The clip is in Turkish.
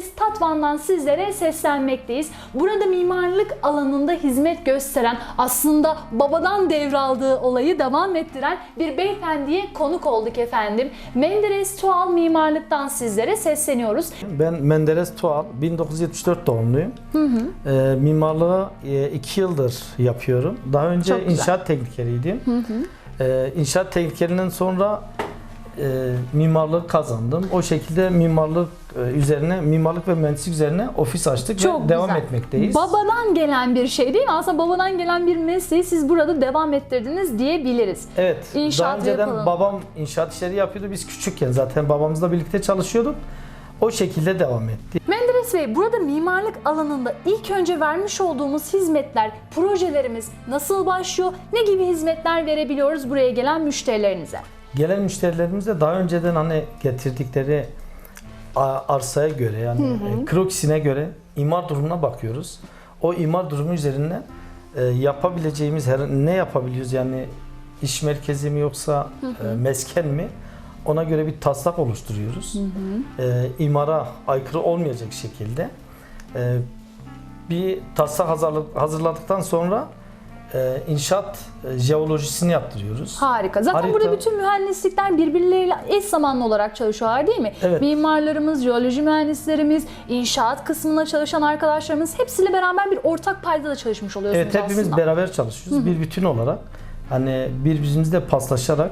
Bitlis Tatvan'dan sizlere seslenmekteyiz. Burada mimarlık alanında hizmet gösteren, aslında babadan devraldığı olayı devam ettiren bir beyefendiye konuk olduk efendim. Menderes Tuğal Mimarlık'tan sizlere sesleniyoruz. Ben Menderes Tuğal, 1974 doğumluyum. Ee, mimarlığı 2 yıldır yapıyorum. Daha önce inşaat teknikeriydim. Ee, inşaat teknikerinden sonra e, mimarlığı kazandım. O şekilde mimarlık e, üzerine, mimarlık ve mühendislik üzerine ofis açtık Çok ve devam güzel. etmekteyiz. Babadan gelen bir şey değil mi? Aslında babadan gelen bir mesleği siz burada devam ettirdiniz diyebiliriz. Evet. İnşaat daha önceden yapalım. babam inşaat işleri yapıyordu. Biz küçükken zaten babamızla birlikte çalışıyorduk. O şekilde devam etti. Menderes Bey, burada mimarlık alanında ilk önce vermiş olduğumuz hizmetler, projelerimiz nasıl başlıyor? Ne gibi hizmetler verebiliyoruz buraya gelen müşterilerinize? Gelen müşterilerimize daha önceden hani getirdikleri arsaya göre yani e, krokisine göre imar durumuna bakıyoruz. O imar durumu üzerinden e, yapabileceğimiz her ne yapabiliyoruz? Yani iş merkezi mi yoksa e, mesken mi? Ona göre bir taslak oluşturuyoruz. E, imara aykırı olmayacak şekilde e, bir taslak hazırladık, hazırladıktan sonra e, inşaat e, jeolojisini yaptırıyoruz. Harika. Zaten Harika. burada bütün mühendislikler birbirleriyle eş zamanlı olarak çalışıyorlar değil mi? Evet. Mimarlarımız, jeoloji mühendislerimiz, inşaat kısmında çalışan arkadaşlarımız hepsiyle beraber bir ortak paydada çalışmış oluyorsunuz Evet hepimiz aslında. beraber çalışıyoruz. Bir bütün olarak hani birbirimizle paslaşarak